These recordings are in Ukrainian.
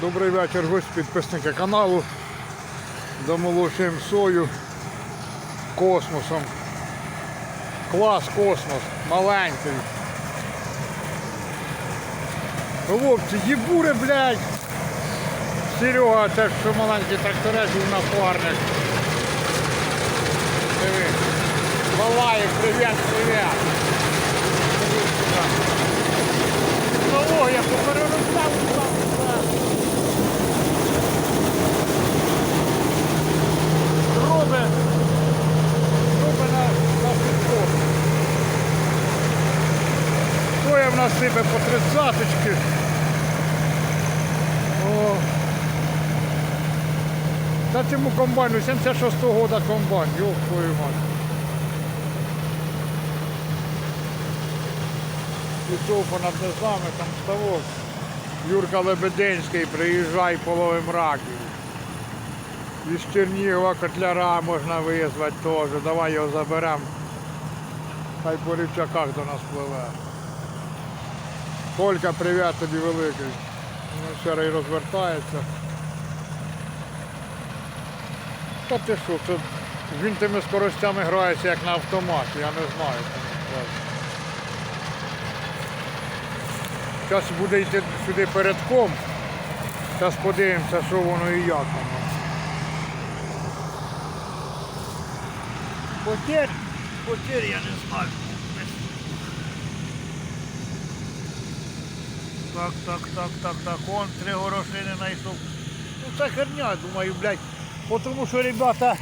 Добрий вечір, гості, підписники каналу. Домолочуємо сою космосом. Клас космос, маленький. Хлопці, їбури, блядь. Серега, це ж що маленький тракторець був напарник. Диви. Балаєв, привіт, привіт. Диви сюди. Технологія попереробляв сам все. Дроби. Дроби на, на підкоп. Соя в нас сипе по тридцяточки. О. Та цьому комбайну 76-го года комбайн, йох твою мать. Пішов понад низами, там ставок. Юрка Лебединський, приїжджай, половим раків. Із Чернігова котляра можна визвати теж. Давай його заберемо. Хай по рівчаках до нас пливе. Колька, привіт тобі великий. Ну, вчора і розвертається. Та ти що, це він тими скоростями грається як на автоматі, я не знаю. Зараз буде йти сюди передком. Зараз подивимося, що воно і як воно. Потерь, потерь я не знаю. Так, так, так, так, так, он три горошини знайшов. Ну це херня, думаю, блядь. Тому що, ребята,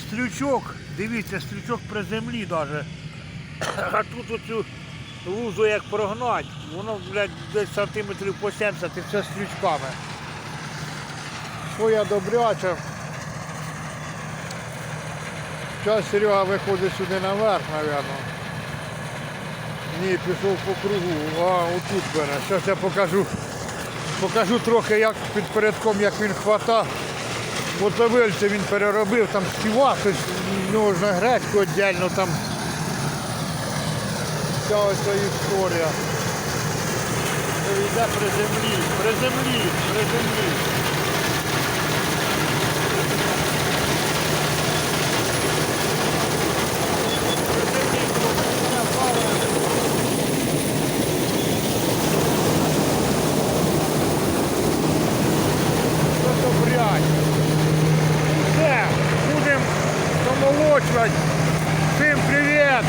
стрючок, дивіться, стрючок при землі даже. А тут оцю лузу як прогнать, воно, блядь, десь сантиметрів по 70 і все стрючками. Своя добряча. Зараз Серега виходить сюди наверх, мабуть. Ні, пішов по кругу. А, отут бере. Зараз я покажу. Покажу трохи, як під передком, як він хвата. Мотовильце він переробив, там співа, щось можна гречку віддільно там. Ось ця історія. Йде при землі, при землі, при землі. При землі, коли падає. Що брать? Все, будемо домолочувати. Всім привіт!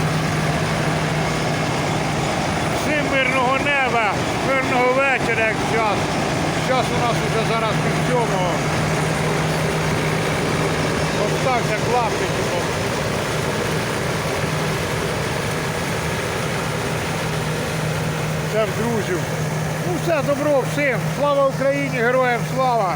Всім мирного неба, мирного вечора, як час. Час у нас вже зараз пів сьомого. Остався клаптиком. Це в друзів. Ну все, добро всім. Слава Україні, героям слава!